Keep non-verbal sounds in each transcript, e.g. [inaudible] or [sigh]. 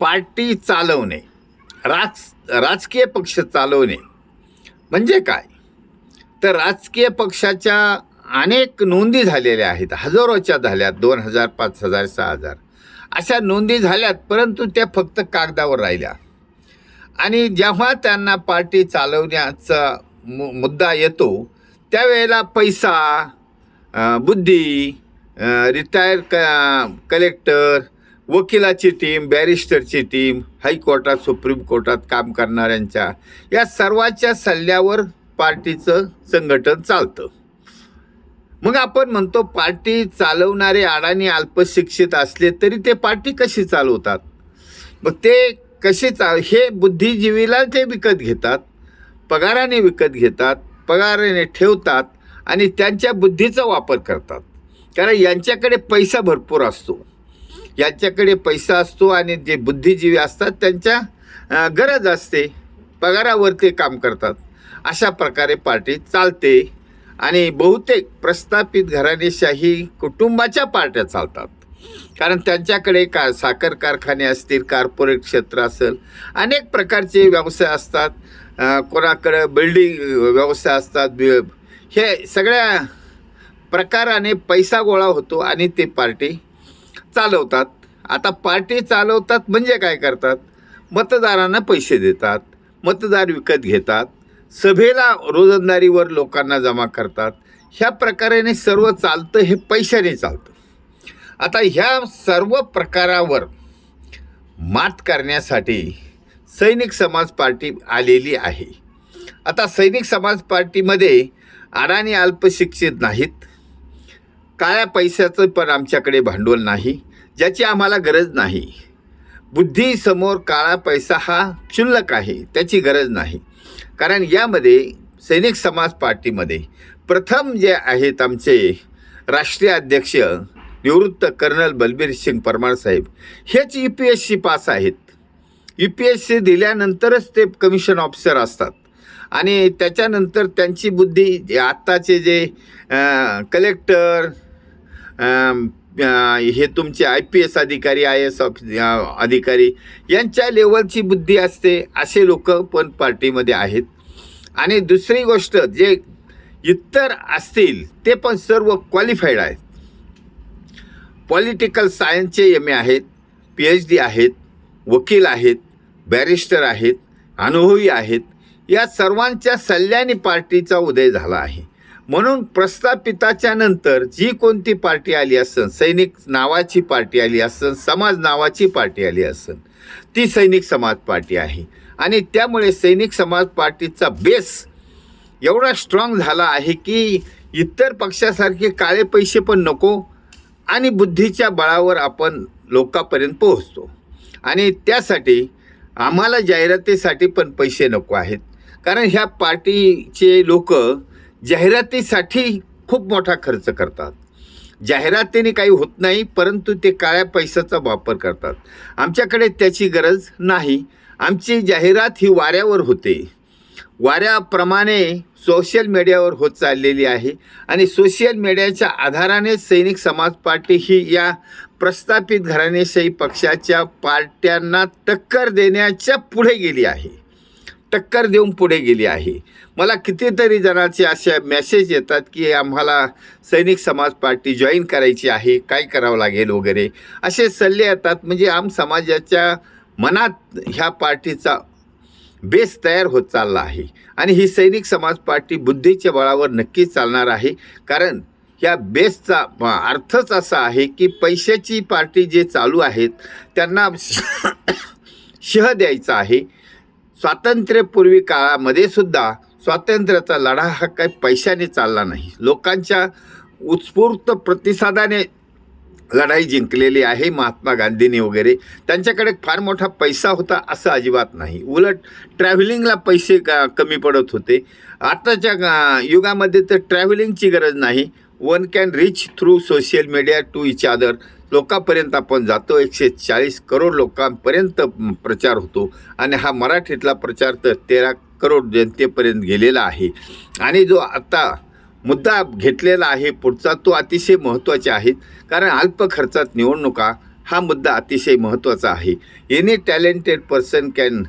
Party चालवणे राज राजकीय पक्ष चालवणे म्हणजे काय? तर राजकीय पक्षाच्या अनेक नोंदी झालेल्या आहेत. हजारोच्या झाल्यात दोन हजार पाच हजार सहा हजार. अशा नोंदी झाल्यात परंतु त्या फक्त कागदावर राहिल्या. आणि जेव्हा त्यांना पार्टी चालवण्याचा मु मुद्दा येतो त्यावेळेला पैसा बुद्धी रिटायर क कलेक्टर वकिलाची टीम बॅरिस्टरची टीम हायकोर्टात सुप्रीम कोर्टात काम करणाऱ्यांच्या या सर्वांच्या सल्ल्यावर पार्टीचं संघटन चालतं. मग आपण म्हणतो पार्टी चालवणारे अडाणी अल्पशिक्षित असले तरी ते पार्टी कशी चालवतात? मग ते कसे चाल हे बुद्धिजीवीला ते विकत घेतात पगाराने विकत घेतात पगाराने ठेवतात आणि त्यांच्या बुद्धीचा वापर करतात. कारण यांच्याकडे पैसा भरपूर असतो. यांच्याकडे पैसा असतो आणि जे बुद्धिजीवी असतात त्यांच्या गरज असते. पगारावर ते काम करतात. अशा प्रकारे पार्टी चालते. आणि बहुतेक प्रस्थापित घराणेशाही कुटुंबाच्या पार्ट्या चालतात. कारण त्यांच्याकडे का साखर कारखाने असतील कार्पोरेट क्षेत्र असेल अनेक प्रकारचे व्यवसाय असतात. कोणाकडं बिल्डिंग व्यवसाय असतात हे सगळ्या प्रकाराने पैसा गोळा होतो आणि ते पार्टी चालवतात. आता पार्टी चालवतात म्हणजे काय करतात? मतदारांना पैसे देतात मतदार विकत घेतात सभेला रोजंदारीवर लोकांना जमा करतात. ह्या प्रकाराने सर्व चालतं हे पैशाने चालतं. आता ह्या सर्व प्रकारावर मात करण्यासाठी सैनिक समाज पार्टी आलेली आहे. आता सैनिक समाज पार्टीमध्ये अडाणी अल्पशिक्षित नाहीत. काळ्या पैशाचं पण आमच्याकडे भांडवल नाही ज्याची आम्हाला गरज नाही. बुद्धीसमोर काळा पैसा हा क्षुल्लक आहे त्याची गरज नाही. कारण यामध्ये सैनिक समाज पार्टीमध्ये प्रथम जे आहेत आमचे राष्ट्रीय अध्यक्ष निवृत्त कर्नल बलबीर सिंग परमार साहेब हेच U P S C pass आहेत. यू पी एस सी दिल्यानंतरच ते कमिशन ऑफिसर असतात. आणि त्याच्यानंतर त्यांची बुद्धी जे आत्ताचे जे कलेक्टर हे तुमचे आय पी एस अधिकारी आय एस अधिकारी यांच्या लेवलची बुद्धी असते असे लोक पण पार्टीमध्ये आहेत. आणि दुसरी गोष्ट जे इतर असतील ते पण सर्व क्वालिफाईड आहेत. पॉलिटिकल सायन्सचे एम ए आहेत पी एच डी आहेत वकील आहेत बॅरिस्टर आहेत अनुभवी आहेत. या सर्वांच्या सल्ल्याने पार्टीचा उदय झाला आहे. म्हणून प्रस्थापिताच्या नंतर जी कोणती पार्टी आली असन सैनिक नावाची पार्टी आली असन समाज नावाची पार्टी आली असन ती सैनिक समाज पार्टी आहे. आणि त्यामुळे सैनिक समाज पार्टीचा बेस एवढा स्ट्रॉंग झाला आहे की इतर पक्षासारखे काळे पैसे पण नको आणि बुद्धीच्या बळावर आपण लोकांपर्यंत पोहोचतो. आणि त्यासाठी आम्हाला जाहिरातीसाठी पण पैसे नको आहेत. कारण ह्या पार्टीचे लोक जाहिरातीसाठी खूप मोठा खर्च करतात. जाहिरातीने काही होत नाही परंतु ते काळ्या पैशाचा वापर करतात. आमच्याकडे त्याची गरज नाही. आमची जाहिरात ही वाऱ्यावर होते. वाऱ्याप्रमाणे सोशल मीडियावर होत चाललेली आहे आणि सोशल मीडियाच्या आधाराने सैनिक समाज पार्टी ही या प्रस्थापित घराणेशाही पक्षाच्या पार्ट्यांना टक्कर देण्याच्या पुढे गेली आहे. टक्कर देऊन पुढे गेली आहे. मला कितीतरी जणांचे असे मेसेज येतात की आम्हाला सैनिक समाज पार्टी जॉईन करायची आहे काय करावं लागेल वगैरे. असे सल्ले येतात म्हणजे आम समाजाच्या मनात ह्या पार्टीचा बेस तयार होत चालला आहे. आणि ही सैनिक समाज पार्टी बुद्धीच्या बळावर नक्कीच चालणार आहे. कारण या बेसचा अर्थच असा आहे की पैशाची पार्टी जे चालू आहेत त्यांना [coughs] शह द्यायचा आहे. स्वातंत्र्यपूर्वी काळामध्ये सुद्धा स्वातंत्र्याचा लढा हा काही पैशाने चालला नाही. लोकांच्या उत्स्फूर्त प्रतिसादाने लढाई जिंकलेली आहे महात्मा गांधींनी वगैरे. त्यांच्याकडे फार मोठा पैसा होता असं अजिबात नाही. उलट ट्रॅव्हलिंगला पैसे का कमी पडत होते. आताच्या युगामध्ये तर ट्रॅव्हलिंगची गरज नाही. One can reach through social media to each other लोकांपर्यंत आपण जातो. एकशे चाळीस करोड लोकांपर्यंत प्रचार होतो. आणि हा मराठीतला प्रचार तर तेरा करोड जनतेपर्यंत गेलेला आहे. आणि जो आता मुद्दा घेतलेला आहे पुढचा तो अतिशय महत्त्वाचा आहे कारण अल्प खर्चात निवडणुका हा मुद्दा अतिशय महत्त्वाचा आहे. Any talented person can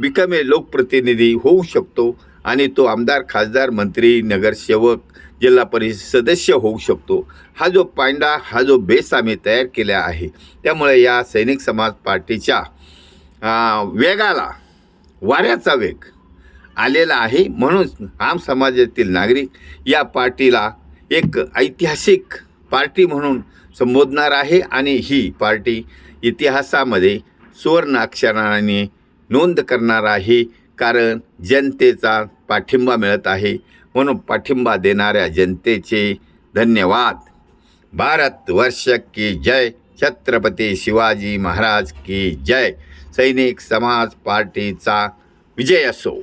become a लोकप्रतिनिधी होऊ शकतो. आणि तो आमदार खासदार मंत्री नगरसेवक जिल्हा परिषद सदस्य होऊ शकतो. हा जो पांडा हा जो बेस आम्ही तयार केला आहे त्यामुळे या सैनिक समाज पार्टीच्या वेगाला वाऱ्याचा वेग आलेला आहे. म्हणून आम समाजातील नागरिक या पार्टीला एक ऐतिहासिक पार्टी म्हणून संबोधणार आहे आणि ही पार्टी इतिहासामध्ये सुवर्णाक्षराने नोंद करणार आहे. कारण जनतेचा पाठिंबा मिळत आहे. म्हणून पाठिंबा देणाऱ्या जनतेचे धन्यवाद. भारत वर्ष की जय. छत्रपती शिवाजी महाराज की जय. सैनिक समाज पार्टीचा विजय असो.